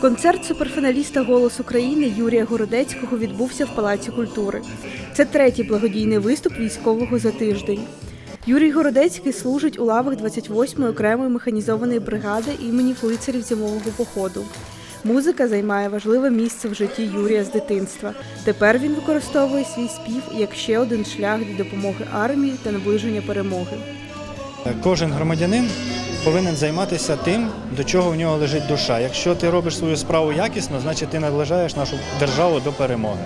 Концерт суперфіналіста Голос України Юрія Городецького відбувся в Палаці культури. Це третій благодійний виступ військового за тиждень. Юрій Городецький служить у лавах 28-ї окремої механізованої бригади імені лицарів зимового походу. Музика займає важливе місце в житті Юрія з дитинства. Тепер він використовує свій спів як ще один шлях для допомоги армії та наближення перемоги. Кожен громадянин повинен займатися тим, до чого в нього лежить душа. Якщо ти робиш свою справу якісно, значить ти наближаєш нашу державу до перемоги.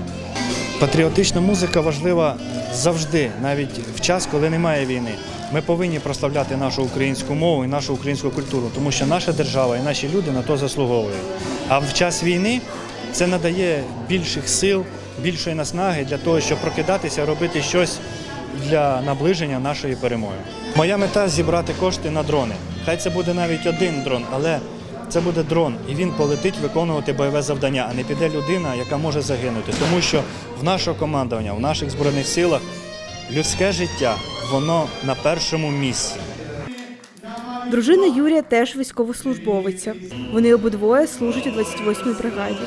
Патріотична музика важлива завжди, навіть в час, коли немає війни. Ми повинні прославляти нашу українську мову і нашу українську культуру, тому що наша держава і наші люди на то заслуговують. А в час війни це надає більших сил, більшої наснаги для того, щоб прокидатися, робити щось для наближення нашої перемоги. Моя мета зібрати кошти на дрони. Хай це буде навіть один дрон, але це буде дрон, і він полетить виконувати бойове завдання, а не піде людина, яка може загинути. Тому що в нашого командування, в наших збройних силах людське життя воно на першому місці. Дружина Юрія теж військовослужбовиця. Вони обидвоє служать у 28-й бригаді.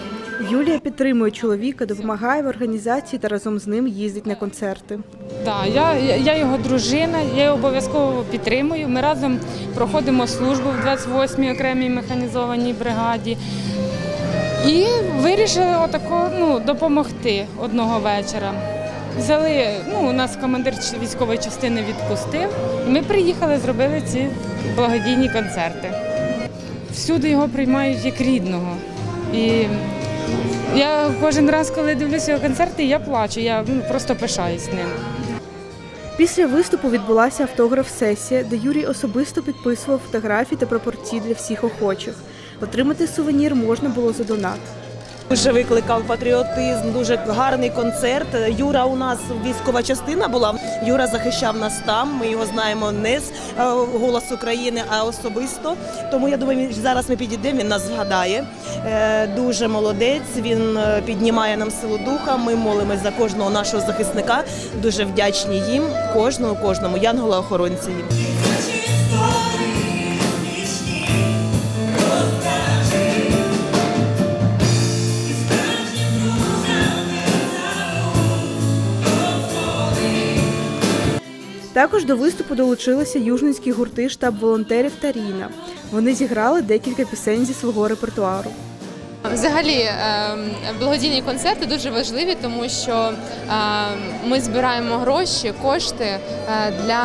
Юлія підтримує чоловіка, допомагає в організації та разом з ним їздить на концерти. Так, я, я його дружина, я його обов'язково підтримую. Ми разом проходимо службу в 28-й окремій механізованій бригаді. І вирішили отако ну, допомогти одного вечора. Взяли, ну, у нас командир військової частини відпустив. І ми приїхали, зробили ці благодійні концерти. Всюди його приймають як рідного. І я кожен раз, коли дивлюся його концерти, я плачу, я ну, просто пишаюсь ним. Після виступу відбулася автограф-сесія, де Юрій особисто підписував фотографії та пропорції для всіх охочих. Отримати сувенір можна було за донат. Дуже викликав патріотизм, дуже гарний концерт. Юра у нас військова частина була. Юра захищав нас там. Ми його знаємо не з е, голос України, а особисто. Тому я думаю, зараз ми підійдемо. Він нас згадає. Е, Дуже молодець. Він е, піднімає нам силу духа. Ми молимось за кожного нашого захисника. Дуже вдячні їм, кожному, кожному, янгола охоронці їм. Також до виступу долучилися южницькі гурти штаб волонтерів та Ріна. Вони зіграли декілька пісень зі свого репертуару. Взагалі, ем, благодійні концерти дуже важливі, тому що ем, ми збираємо гроші, кошти е, для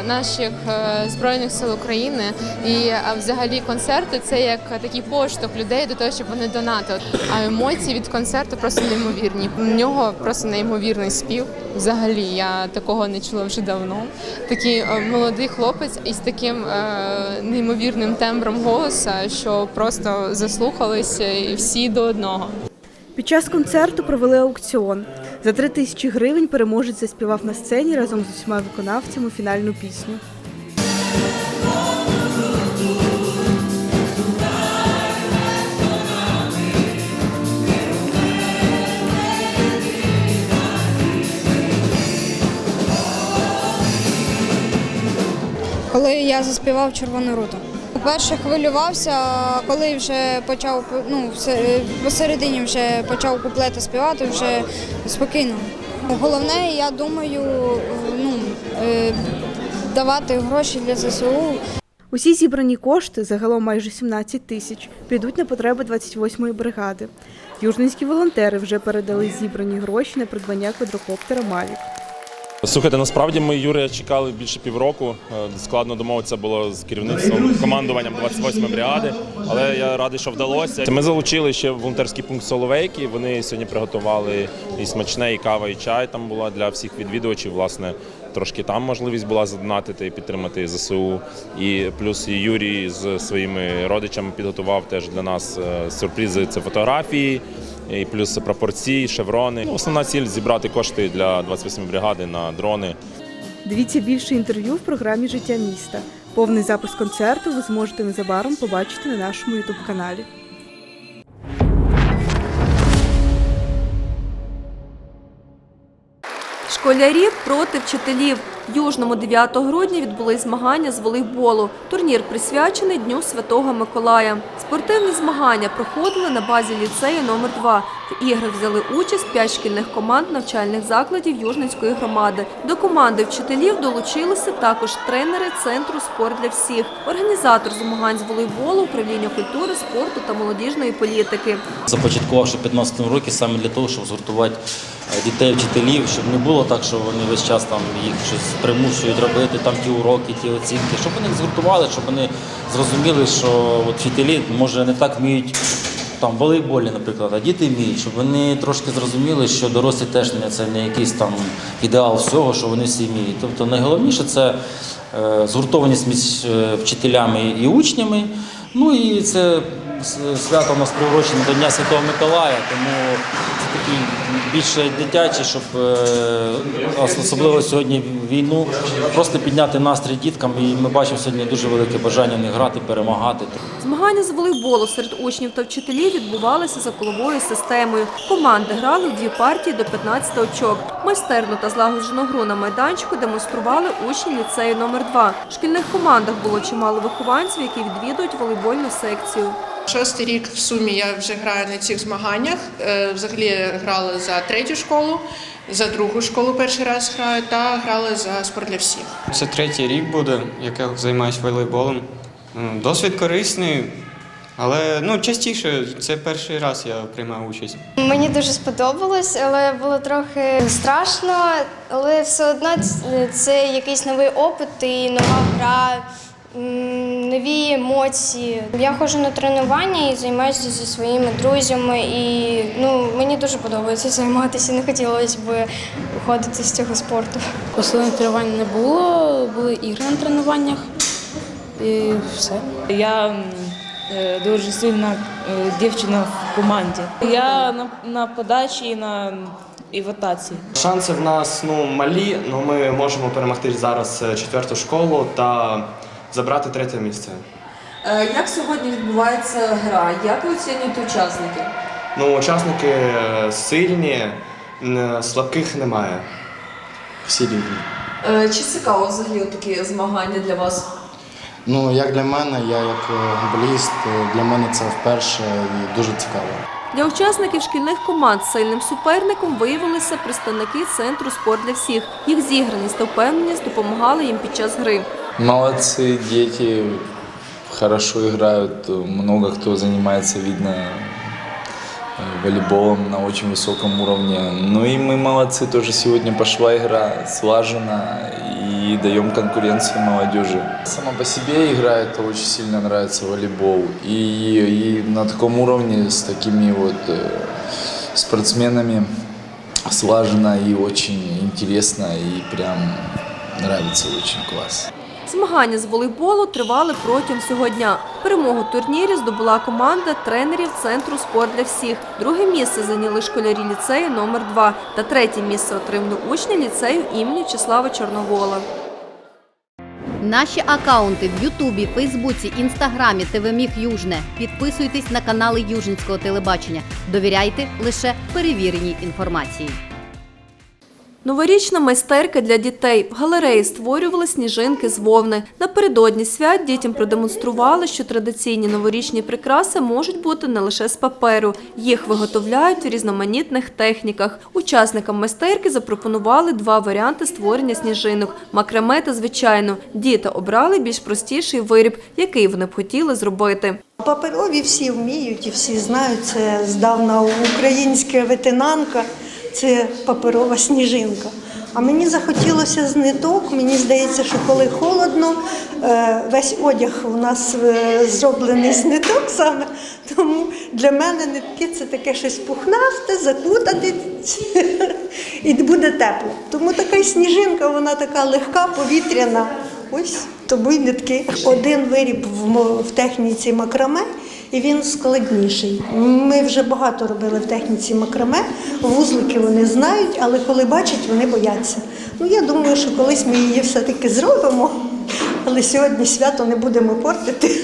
е, наших е, збройних сил України. І взагалі концерти це як такий поштовх людей до того, щоб вони донатили. А емоції від концерту просто неймовірні. У нього просто неймовірний спів. Взагалі, я такого не чула вже давно. Такий е, молодий хлопець із таким е, неймовірним тембром голоса, що просто заслухалися і всі до одного. Під час концерту провели аукціон. За три тисячі гривень переможець заспівав на сцені разом з усіма виконавцями фінальну пісню. Коли я заспівав червону руту. По-перше, хвилювався, коли вже почав ну, посередині вже почав куплети співати, вже спокійно. Головне, я думаю, ну, е, давати гроші для ЗСУ. Усі зібрані кошти, загалом майже 17 тисяч, підуть на потреби 28-ї бригади. Южницькі волонтери вже передали зібрані гроші на придбання квадрокоптера Мавік. Слухайте, насправді ми Юрія чекали більше півроку. Е, Складно домовитися було з керівництвом командуванням 28-ї бригади, але я радий, що вдалося. Ми залучили ще волонтерський пункт Соловейки. Вони сьогодні приготували і смачне, і кава, і чай. Там була для всіх відвідувачів. Власне, трошки там можливість була задонатити і підтримати ЗСУ. І плюс Юрій з своїми родичами підготував теж для нас е, сюрпризи. Це фотографії. І плюс прапорці, шеврони. Ну, Основна ціль зібрати кошти для 28 бригади на дрони. Дивіться більше інтерв'ю в програмі Життя міста. Повний запис концерту ви зможете незабаром побачити на нашому ютуб каналі. Школярі проти вчителів. Южному 9 грудня відбулись змагання з волейболу. Турнір присвячений Дню Святого Миколая. Спортивні змагання проходили на базі ліцею номер 2 В іграх взяли участь п'ять шкільних команд навчальних закладів Южницької громади. До команди вчителів долучилися також тренери Центру спорт для всіх, організатор змагань з волейболу, управління культури, спорту та молодіжної політики. започаткувавши в 15 році саме для того, щоб згуртувати дітей, вчителів, щоб не було так, що вони весь час там їх щось примушують робити, там ті уроки, ті оцінки, щоб вони згуртували, щоб вони зрозуміли, що от вчителі може не так вміють. Там волейболі, наприклад, а діти вміють, щоб вони трошки зрозуміли, що дорослі теж не це не якийсь там ідеал всього, що вони всі вміють. Тобто найголовніше це е, згуртованість між е, вчителями і учнями. Ну і це свято у нас приурочене до Дня Святого Миколая, тому такий більше дитячий, щоб е, особливо сьогодні війну просто підняти настрій діткам. І ми бачимо сьогодні дуже велике бажання них грати, перемагати. Змагання з волейболу серед учнів та вчителів відбувалися за коловою системою. Команди грали в дві партії до 15 очок. Майстерну та злагоджену гру на майданчику демонстрували учні ліцею номер 2 В шкільних командах було чимало вихованців, які відвідують волейбольну секцію. Шостий рік в сумі я вже граю на цих змаганнях. Е, Взагалі грала за третю школу, за другу школу перший раз граю та грала за спорт для всіх. Це третій рік буде, як я займаюся волейболом. Ну, Досвід корисний, але ну, частіше це перший раз я приймаю участь. Мені дуже сподобалось, але було трохи страшно, але все одно це якийсь новий опит і нова гра, нові емоції. Я ходжу на тренування і займаюся зі своїми друзями, і ну, мені дуже подобається займатися. Не хотілося б виходити з цього спорту. Особливих тренувань не було, були ігри на тренуваннях і все. Я е, дуже сильна е, дівчина в команді. Я на, на подачі і на і в атаці. Шанси в нас ну, малі, але ми можемо перемогти зараз е, четверту школу та забрати третє місце. Як сьогодні відбувається гра? Як ви оцінюєте учасників? Ну, учасники е, сильні, слабких немає. Всі рівні. Е, Чи цікаво взагалі такі змагання для вас? Ну, як для мене, я як е, е, для мене це вперше і дуже цікаво. Для учасників шкільних команд сильним суперником виявилися представники центру спорт для всіх. Їх зіграність та впевненість допомагали їм під час гри. Молодцы, дети хорошо играют, много кто занимается, видно, э, волейболом на очень высоком уровне. Ну и мы молодцы, тоже сегодня пошла игра слаженно и даем конкуренцию молодежи. Сама по себе игра это очень сильно нравится волейбол. И, и на таком уровне с такими вот э, спортсменами слаженно и очень интересно и прям нравится очень класс. Змагання з волейболу тривали протягом всього дня. Перемогу турнірі здобула команда тренерів центру спорт для всіх. Друге місце зайняли школярі ліцею номер 2 та третє місце отримали учні ліцею імені Числава Чорновола. Наші акаунти в Ютубі, Фейсбуці, Інстаграмі, ТВ Міг Южне. Підписуйтесь на канали Южницького телебачення. Довіряйте лише перевіреній інформації. Новорічна майстерка для дітей. В галереї створювали сніжинки з вовни. Напередодні свят дітям продемонстрували, що традиційні новорічні прикраси можуть бути не лише з паперу. Їх виготовляють в різноманітних техніках. Учасникам майстерки запропонували два варіанти створення сніжинок – макраме та звичайно. Діти обрали більш простіший виріб, який вони б хотіли зробити. Паперові всі вміють і всі знають. Це здавна українська ветенанка, це паперова сніжинка. А мені захотілося з ниток. Мені здається, що коли холодно, е, весь одяг у нас е, зроблений з саме. Тому для мене нитки це таке щось пухнасте, закутати і буде тепло. Тому така сніжинка, вона така легка, повітряна. Ось й нитки. Один виріб в техніці макраме, і він складніший. Ми вже багато робили в техніці макраме. Вузлики вони знають, але коли бачать, вони бояться. Ну я думаю, що колись ми її все-таки зробимо, але сьогодні свято не будемо портити.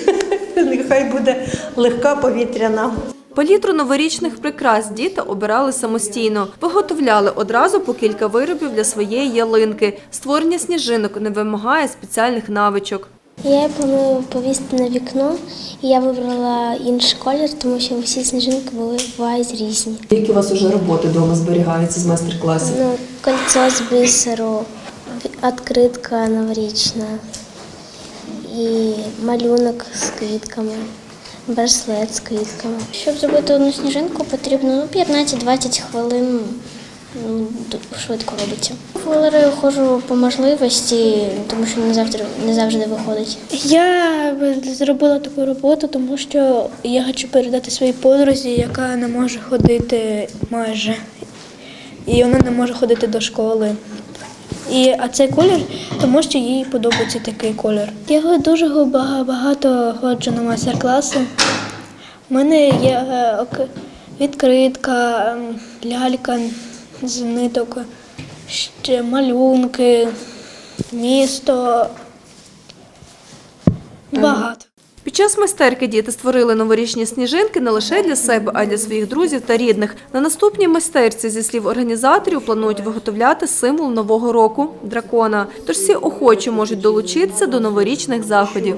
Нехай буде легка повітряна. Палітру новорічних прикрас діти обирали самостійно. Виготовляли одразу по кілька виробів для своєї ялинки. Створення сніжинок не вимагає спеціальних навичок. Я планую повісити на вікно, і я вибрала інший колір, тому що всі сніжинки були бувають різні. Які у вас вже роботи вдома зберігаються з майстер-класів? Ну, кольцо з бисеру, відкритка новорічна і малюнок з квітками, браслет з квітками. Щоб зробити одну сніжинку, потрібно ну, 15-20 хвилин. ну, Швидко робиться. В галерею ходжу по можливості, тому що не завжди не завжди виходить. Я зробила таку роботу, тому що я хочу передати своїй подрузі, яка не може ходити майже. І вона не може ходити до школи. І, а цей колір, тому що їй подобається такий колір. Я дуже багато ходжу на майстер-класи. У мене є е, відкритка, ем, лялька з ниток, ще малюнки, місто. Багато. Час майстерки діти створили новорічні сніжинки не лише для себе, а й для своїх друзів та рідних. На наступній майстерці, зі слів організаторів, планують виготовляти символ нового року дракона. Тож всі охочі можуть долучитися до новорічних заходів.